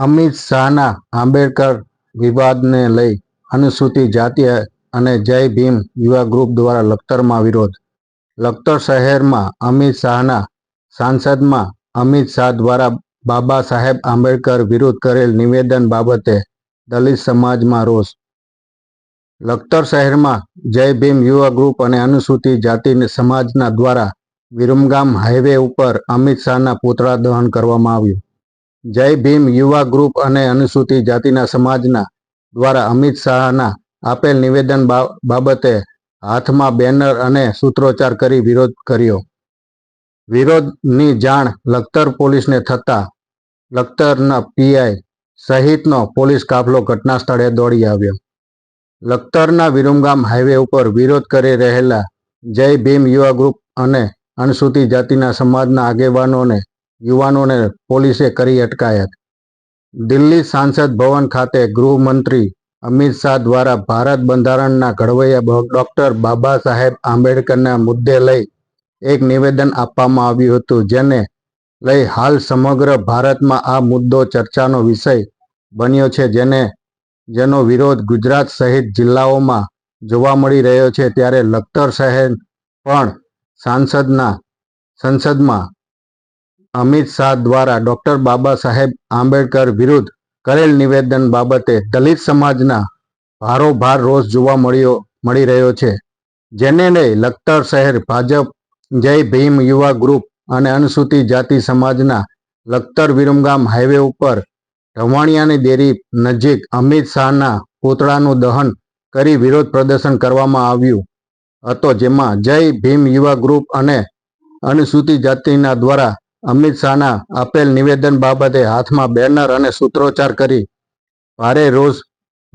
અમિત શાહના આંબેડકર વિવાદને લઈ અનુસૂચિત જાતિ અને જય ભીમ યુવા ગ્રુપ દ્વારા લખતરમાં વિરોધ. લખતર શહેરમાં અમિત શાહના સાંસદમાં અમિત શાહ દ્વારા બાબા સાહેબ આંબેડકર વિરુદ્ધ કરેલ નિવેદન બાબતે દલિત સમાજમાં રોષ. લખતર શહેરમાં જય ભીમ યુવા ગ્રુપ અને અનુસૂચિત જાતિ સમાજના દ્વારા વિરમગામ હાઈવે ઉપર અમિત શાહના પૂતળા દહન કરવામાં આવ્યું. જય ભીમ યુવા ગ્રુપ અને અનુસૂચિત જાતિના સમાજના દ્વારા અમિત શાહના આપેલ નિવેદન બાબતે હાથમાં બેનર અને સૂત્રોચ્ચાર કરી વિરોધ કર્યો. વિરોધની જાણ લખતર પોલીસને થતાં લખતરના પીઆઈ સહિતનો પોલીસ કાફલો ઘટના સ્થળે દોડી આવ્યો. લખતરના વિરુમગામ હાઈવે ઉપર વિરોધ કરી રહેલા જય ભીમ યુવા ગ્રુપ અને અનુસૂચિત જાતિના સમાજના આગેવાનોને યુવાનોને પોલીસે કરી અટકાયત. દિલ્હી સાંસદ ભવન ખાતે ગૃહમંત્રી અમિત શાહ દ્વારા ભારત બંધારણના ઘડવૈયા ડોક્ટર બાબા સાહેબ આંબેડકરના મુદ્દે લઈ એક નિવેદન આપવામાં આવ્યું હતું, જેને લઈ હાલ સમગ્ર ભારતમાં આ મુદ્દો ચર્ચાનો વિષય બન્યો છે, જેને, જેનો વિરોધ ગુજરાત સહિત જિલ્લાઓમાં જોવા મળી રહ્યો છે. ત્યારે લખતર શહેર પણ સાંસદના, સંસદમાં અમિત શાહ દ્વારા ડોક્ટર બાબા સાહેબ આંબેડકર વિરુદ્ધ કરેલ નિવેદન બાબતે દલિત સમાજના ભારોભાર રોષ જોવા મળ્યો, મળી રહ્યો છે. જેને લઈ લખતર શહેર ભાજપ, જય ભીમ યુવા ગ્રુપ અને અનુસૂચિત જાતિ સમાજના લખતર વિરમગામ હાઈવે ઉપર ઢવાણિયાની દેરી નજીક અમિત શાહના પૂતળાનું દહન કરી વિરોધ પ્રદર્શન કરવામાં આવ્યું હતો, જેમાં જય ભીમ યુવા ગ્રુપ અને અનુસૂચિત જાતિના દ્વારા અમિત શાહના આપેલ નિવેદન બાબતે હાથમાં બેનર અને સૂત્રોચ્ચાર કરી ભારે રોષ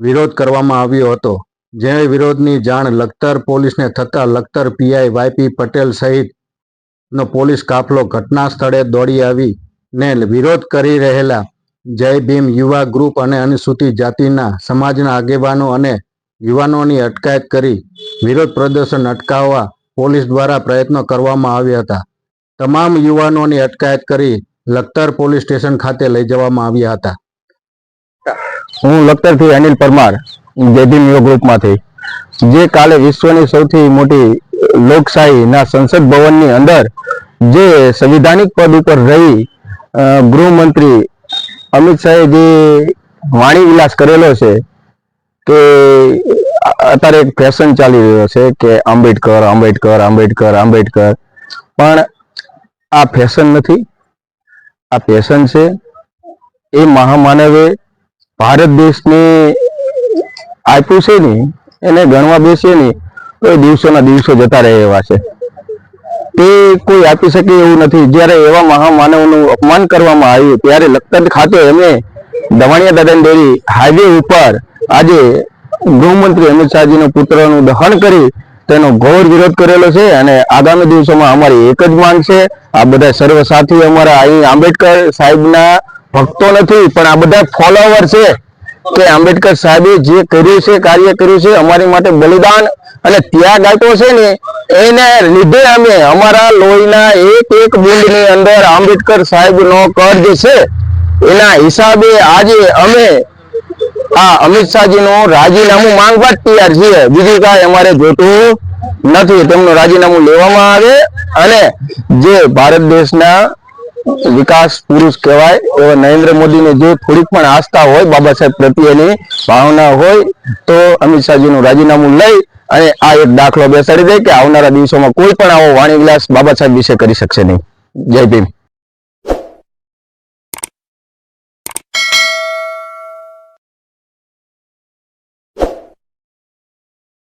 વિરોધ કરવામાં આવ્યો હતો. જે વિરોધની જાણ લખતર પોલીસને થતાં લખતર પીઆઈ વાયપી પટેલ સહિતનો પોલીસ કાફલો ઘટના સ્થળે દોડી આવી ને વિરોધ કરી રહેલા જય ભીમ યુવા ગ્રુપ અને અનુસૂચિત જાતિના સમાજના આગેવાનો અને યુવાનોની અટકાયત કરી વિરોધ પ્રદર્શન અટકાવવા પોલીસ દ્વારા પ્રયત્નો કરવામાં આવ્યા હતા. તમામ યુવાનોની અટકાયત કરી લખતર પોલીસ સ્ટેશન ખાતે લઈ જવામાં આવ્યા હતા. હું લખતરથી અનિલ પરમાર જયભીમ યુવા ગ્રુપમાંથી. જે કાલે વિશ્વની સૌથી મોટી લોકશાહીના સંસદ ભવનની અંદર જે સંવિધાનિક પદ ઉપર રહી ગૃહમંત્રી અમિત શાહે જે વાણી વિલાસ કરેલો છે કે અત્યારે એક ફેશન ચાલી રહ્યો છે કે આંબેડકર આંબેડકર આંબેડકર આંબેડકર. પણ આ ફેશન નથી. આ ફેશન છે. એ મહામાનવે ભારત દેશને આપ્યું છે ને, એને ગણવા બેસીએ ને, તો એ દિવસોના દિવસો જતા રહે એવા છે. તે કોઈ આપી શકે એવું નથી. જ્યારે એવા મહામાનવનું અપમાન કરવામાં આવ્યું, ત્યારે લખતર ખાતે અમે દવાણિયા દાદા ડેરી હાઈવે ઉપર આજે ગૃહમંત્રી અમિત શાહજીના પુત્રનું દહન કરી તેનો ઘોર વિરોધ કરેલો છે અને આગામી દિવસોમાં અમારી એક જ માંગ છે આ બધા સર્વ સાથી અમારા અહીં આંબેડકર સાહેબના ભક્તો નથી, પણ આ બધા ફોલોવર છે કે આંબેડકર સાહેબે જે કર્યું છે, કાર્ય કર્યું છે, અમારી માટે બલિદાન અને ત્યાગ આપ્યો છે ને, એને લીધે અમે અમારા લોહીના એક એક બુંદની અંદર આંબેડકર સાહેબનો કર્જ છે. એના હિસાબે આજે અમે આ અમિત શાહજીનું રાજીનામું માંગવા જ તૈયાર છીએ. બીજું કાંઈ અમારે જોતું નથી. તેમનું રાજીનામું લેવામાં આવે. અને જે ભારત દેશના વિકાસ પુરુષ કહેવાય, એવો નરેન્દ્ર મોદીને જો થોડીક પણ આસ્થા હોય, બાબા સાહેબ પ્રત્યેની ભાવના હોય, તો અમિત શાહજીનું રાજીનામું લઈ અને આ એક દાખલો બેસાડી દે કે આવનારા દિવસોમાં કોઈ પણ આવો વાણી વિલાસ બાબા સાહેબ વિશે કરી શકશે નહીં. જય ભીમ.